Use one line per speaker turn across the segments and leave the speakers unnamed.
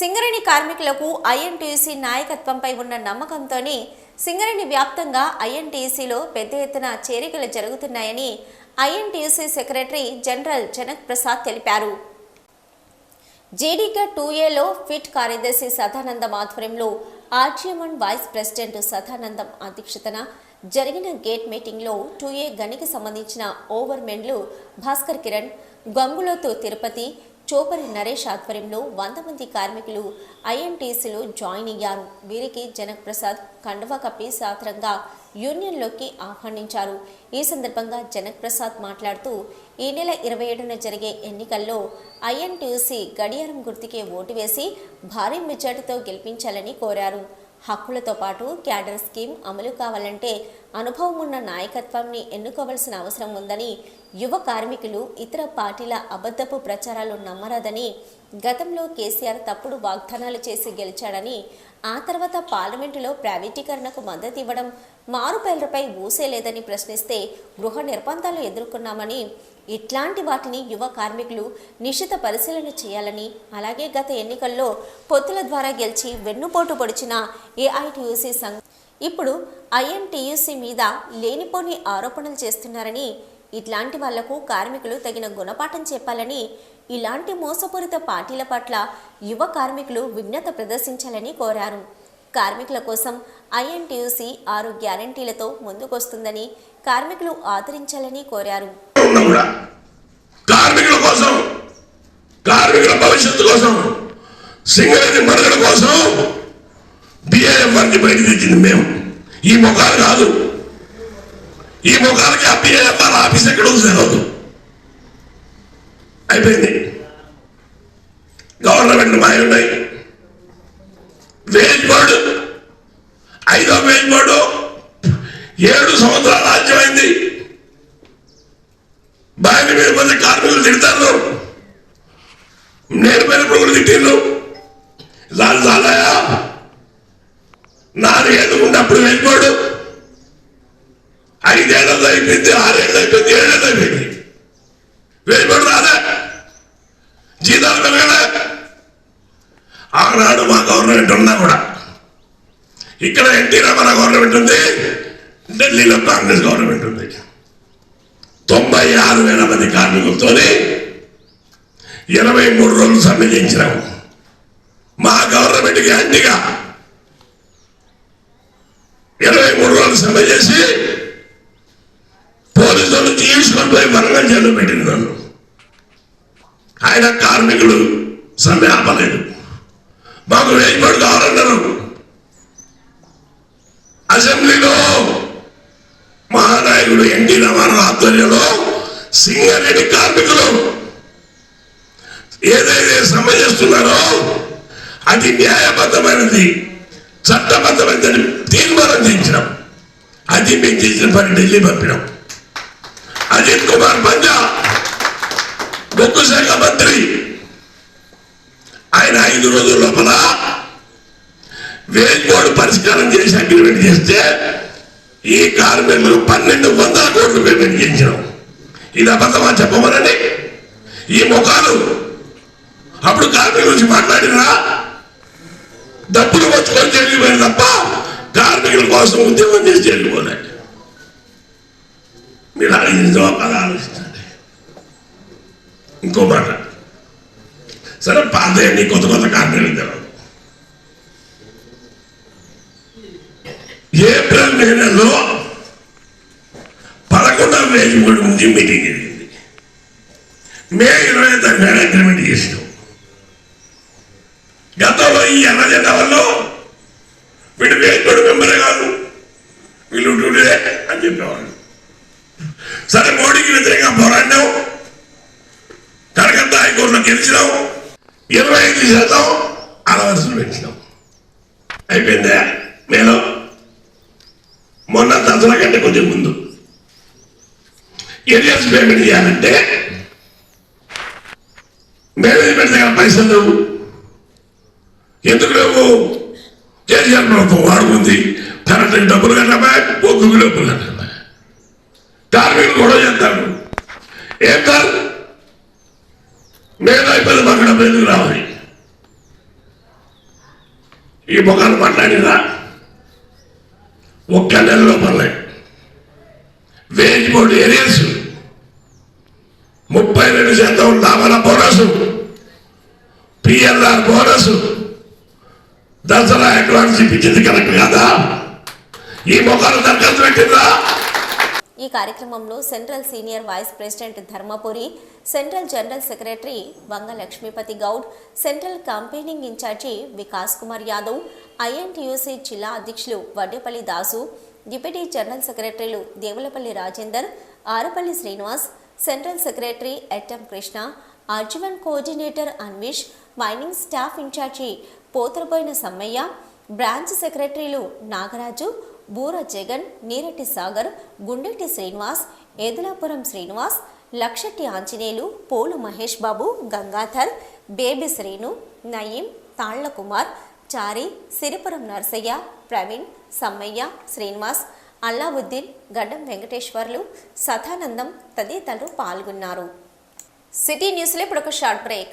సింగరేణి కార్మికులకు ఐఎన్టీసీ నాయకత్వంపై ఉన్న నమ్మకంతోనే సింగరేణి వ్యాప్తంగా ఐఎన్టీసీలో పెద్ద ఎత్తున చేరికలు జరుగుతున్నాయని INTC secretary general Janak Prasad తెలిపారు. జేడీకే టూ ఏలో ఫిట్ కార్యదర్శి సదానందం ఆధ్వర్యంలో ఆర్జీఎంఎన్ వైస్ ప్రెసిడెంట్ సదానందం అధ్యక్షతన జరిగిన గేట్ మీటింగ్లో టూ ఏ గనికి సంబంధించిన ఓవర్మెన్లు భాస్కర్ కిరణ్ గంగులోతు తిరుపతి చోపరి నరేష్ ఆధ్వర్యంలో వంద మంది కార్మికులు ఐఎన్టీసీలో జాయిన్ అయ్యారు. వీరికి జనక్ ప్రసాద్ కండువా కప్పి సాధారణంగా యూనియన్లోకి ఆహ్వానించారు. ఈ సందర్భంగా జనక్ ప్రసాద్ మాట్లాడుతూ ఈ నెల ఇరవై ఏడున జరిగే ఎన్నికల్లో ఐఎన్టీసీ గడియారం గుర్తుకే ఓటు వేసి భారీ మెజార్టీతో గెలిపించాలని కోరారు. హక్కులతో పాటు క్యాడర్ స్కీమ్ అమలు కావాలంటే అనుభవం ఉన్న నాయకత్వాన్ని ఎన్నుకోవాల్సిన అవసరం ఉందని యువ కార్మికులు ఇతర పార్టీల అబద్ధపు ప్రచారాలు నమ్మరాదని గతంలో కేసీఆర్ తప్పుడు వాగ్దానాలు చేసి గెలిచాడని ఆ తర్వాత పార్లమెంటులో ప్రైవేటీకరణకు మద్దతు ఇవ్వడం మారుపేర్లపై ఊసేలేదని ప్రశ్నిస్తే గృహ నిర్బంధాలు ఎదుర్కొన్నామని ఇట్లాంటి వాటిని యువ కార్మికులు నిశ్చిత పరిశీలన చేయాలని అలాగే గత ఎన్నికల్లో పొత్తుల ద్వారా గెలిచి వెన్నుపోటు పొడిచిన ఏఐటియూసీ సంఘ ఇప్పుడు ఐఎన్టీయూసీ మీద లేనిపోని ఆరోపణలు చేస్తున్నారని ఇట్లాంటి వాళ్ళకు కార్మికులు తగిన గుణపాఠం చెప్పాలని ఇలాంటి మోసపూరిత పార్టీల పట్ల యువ కార్మికులు విఘ్నత ప్రదర్శించాలని కోరారు. కార్మికుల కోసం ఐఎన్టీయూసీ ఆరు గ్యారంటీలతో ముందుకొస్తుందని కార్మికులు ఆదరించాలని కోరారు.
కార్మికుల కోసం కార్మికుల భవిష్యత్తు కోసం సింగరేణి మనుగడ కోసం బిఏఎఫ్ఆర్ని బయట తెచ్చింది మేము. ఈ ముఖాలు కాదు. ఈ ముఖాలకి ఆ బిఏఎఫ్ఆర్ ఆఫీస్ ఎక్కడ ఉంది అయిపోయింది. గవర్నమెంట్ మాయన్నాయి వేజ్ బోర్డు ఐదో వేజ్ బోర్డు ఏడు సంవత్సరాలు రాజ్యమైంది. బాగా మీరు మంది కార్మికులు తిడతారు. నేను పోయినప్పుడు కూడా తిట్టిండ్రు లాల్ చాలాయా అయిపోయింది ఆరేళ్ళు అయిపోయింది. ఏడేళ్ళు అయిపోయింది. వెళ్ళిపోడు రాలే. జీతాలు పెరగలే. ఆనాడు మా గవర్నమెంట్ ఉన్నా కూడా ఇక్కడ ఎన్టీ రామారావు గవర్నమెంట్ ఉంది ఢిల్లీలో కాంగ్రెస్ గవర్నమెంట్ ఉంది. తొంభై ఆరు వేల మంది కార్మికులతోనే ఇరవై మూడు రోజులు సమ్మె చేయించినాము మా గవర్నమెంట్కి అన్నిగా ఇరవై మూడు రోజులు సమ్మె చేసి పోలీసులు తీసుకొని పోయి వరంగల్ జైల్లో పెట్టింది నన్ను. ఆయన కార్మికులు సమ్మె ఆపలేదు మాకు వేయబడి కావాలన్నారు అసెంబ్లీలో మహానాయకుడు ఎన్టీ రామారావు ఆధ్వర్యంలో సింగరేణి కార్మికులు ఏదైతే సమ్మె చేస్తున్నారో అది న్యాయబద్ధమైనది చట్టబద్ధమైనది తీర్మానం చేయించినాం. అది మేము చేసిన పని ఢిల్లీ పంపినాం. అజిత్ కుమార్ పంజా బొగ్గు శాఖ మంత్రి ఆయన ఐదు రోజుల లోపల వేజ్ బోర్డు పరిష్కారం చేసి అగ్రిమెంట్ చేస్తే ఈ కార్మికులు పన్నెండు వందల కోట్లు పేమెంట్ చేయించినాం ఇది అబద్ధమా చెప్పమనండి ఈ ముఖాలు అప్పుడు కార్మికుల నుంచి మాట్లాడినా డబ్బులు వచ్చుకొని జరిగిపోయిన తప్ప కార్మికుల కోసం ఉద్యమం చేసి జరిగిపోలే మీరు ఆలోచించో బాగా ఆలోచించండి ఇంకో మాట. సరే పాత కొత్త కొత్త కార్మికులు తెలియదు ఏప్రిల్ మే నెలలో పదకొండవ వేసి మూడు నుంచి మీటింగ్ జరిగింది మే ఇరవై తొమ్మిది అగ్రిమెంట్ చేసినాం. గతంలో ఈ ఎర్ర జెండా వల్ల వీడు వేసుకొని మెంబరే కాదు. వీళ్ళు ఉంటుండే అని చెప్పేవాళ్ళు. సరే మోడీకి వ్యతిరేకంగా పోరాడినావు. కలకత్తా హైకోర్టులో గెలిచినావు. ఇరవై ఐదు శాతం అలవర్సులు పెంచినాం అయిపోయిందా? మేలో మొన్న దసరా కంటే కొంచెం ముందు. ఏరియాస్ పేమెంట్ చేయాలంటే మేనేజ్మెంట్ దగ్గర పైసలు లేవు. ఎందుకు లేవు? కేసీఆర్ ప్రభుత్వం వాడుకుంది. కరెంట్ డబ్బులు కట్టమా ఒక్కొక్క డబ్బులు కట్టాలి కార్మికులు కూడా చేస్తాడు ఏం సార్ మేము అయిపోయింది మాకు ఎందుకు రావాలి. ఈ ముఖాలు మాట్లాడినా ఒక్క నెలలో లోపలే. వేజ్ బోర్డు ఏరియాస్ ముప్పై రెండు శాతం లాభాల bonus PLR bonus Dasara advance ఇప్పించింది correct కదా? ఈ మొక్కలు దరఖాస్తు పెట్టిందా?
ఈ కార్యక్రమంలో central senior vice president Dharmapuri central general secretary Vanga Lakshmipathi Goud central campaigning incharge Vikas Kumar Yadav INTUC జిల్లా అధ్యక్షులు వడ్డేపల్లి దాసు డిప్యూటీ జనరల్ సెక్రటరీలు దేవులపల్లి రాజేందర్ ఆరపల్లి శ్రీనివాస్ సెంట్రల్ సెక్రటరీ ఎట్ఎం Krishna అర్జువన్ coordinator Anvish mining staff incharge Potharaboina Sammaiah branch సెక్రటరీలు నాగరాజు బూర జగన్ నీరటి సాగర్ గుండెటి శ్రీనివాస్ ఏదులాపురం శ్రీనివాస్ లక్షటి ఆంజనేయులు పోలు మహేష్ బాబు గంగాధర్ బేబీ శ్రీను నయీం తాళ్ళ కుమార్ చారి సిరిపురం నర్సయ్య ప్రవీణ్ సమ్మయ్య శ్రీనివాస్ అల్లావుద్దీన్ గడ్డం వెంకటేశ్వర్లు సదానందం తదితరులు పాల్గొన్నారు. City న్యూస్లో ఇప్పుడు ఒక షార్ట్ బ్రేక్.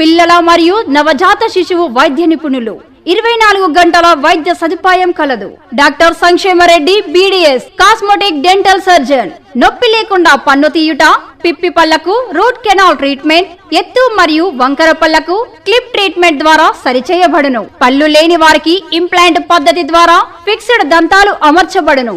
పిల్లల మరియు నవజాత శిశువు వైద్య నిపుణులు. ఇరవై నాలుగు గంటల వైద్య సదుపాయం కలదు. డాక్టర్ సంక్షేమరెడ్డి బీడీఎస్ కాస్మోటిక్ డెంటల్ సర్జన్. నొప్పి లేకుండా పన్ను తీయుట పిప్పి పళ్ళకు రూట్ కెనాల్ ట్రీట్మెంట్ ఎత్తు మరియు వంకర పళ్ళకు క్లిప్ ట్రీట్మెంట్ ద్వారా సరిచేయబడును. పళ్ళు లేని వారికి ఇంప్లాంట్ పద్ధతి ద్వారా ఫిక్స్డ్ దంతాలు అమర్చబడును.